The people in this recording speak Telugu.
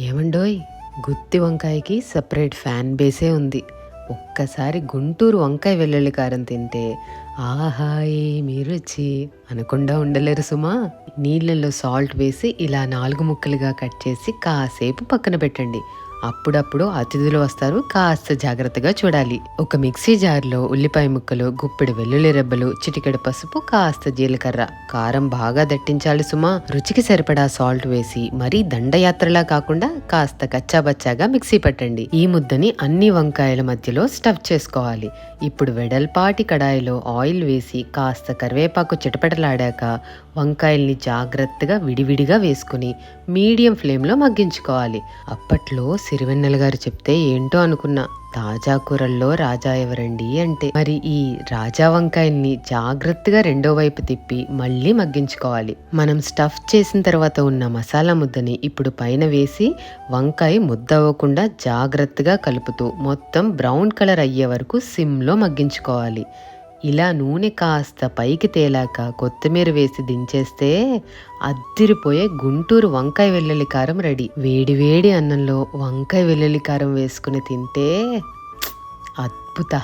ఏమండోయ్ గుత్తి వంకాయకి సపరేట్ ఫ్యాన్ బేసే ఉంది. ఒక్కసారి గుంటూరు వంకాయ వెల్లుల్లి కారం తింటే ఆహా ఏమి రుచి అనకుండా ఉండలేరు సుమా. నీళ్ళల్లో సాల్ట్ వేసి ఇలా నాలుగు ముక్కలుగా కట్ చేసి కాసేపు పక్కన పెట్టండి. అప్పుడప్పుడు అతిథులు వస్తారు. కాస్త జాగ్రత్తగా చూడాలి. ఒక మిక్సీ జార్లో ఉల్లిపాయ ముక్కలు గుప్పెడు వెల్లుల్లి రెబ్బలు చిటికెడు పసుపు కాస్త జీలకర్ర. కారం బాగా దట్టించాలి సుమా. రుచికి సరిపడా సాల్ట్ వేసి మరీ దండయాత్రలా కాకుండా కాస్త కచ్చాబచ్చాగా మిక్సీ పట్టండి. ఈ ముద్దని అన్ని వంకాయల మధ్యలో స్టఫ్ చేసుకోవాలి. ఇప్పుడు వెడల్పాటి కడాయిలో ఆయిల్ వేసి కాస్త కరివేపాకు చిటపటలాడాక వంకాయల్ని జాగ్రత్తగా విడివిడిగా వేసుకుని మీడియం ఫ్లేమ్లో మగ్గించుకోవాలి. అప్పట్లో సిరివెన్నెల గారు చెప్తే ఏంటో అనుకున్నా. తాజా కూరల్లో రాజా ఎవరండి అంటే. మరి ఈ రాజా వంకాయల్ని జాగ్రత్తగా రెండో వైపు తిప్పి మళ్ళీ మగ్గించుకోవాలి. మనం స్టఫ్ చేసిన తర్వాత ఉన్న మసాలా ముద్దని ఇప్పుడు పైన వేసి వంకాయ ముద్ద అవ్వకుండా జాగ్రత్తగా కలుపుతూ మొత్తం బ్రౌన్ కలర్ అయ్యే వరకు సిమ్లో మగ్గించుకోవాలి. ఇలా నూనె కాస్త పైకి తేలాక కొత్తిమీర వేసి దించేస్తే అద్దిరిపోయే గుంటూరు వంకాయ వెల్లుల్లి కారం రెడీ. వేడి వేడి అన్నంలో వంకాయ వెల్లుల్లి కారం వేసుకుని తింటే అద్భుత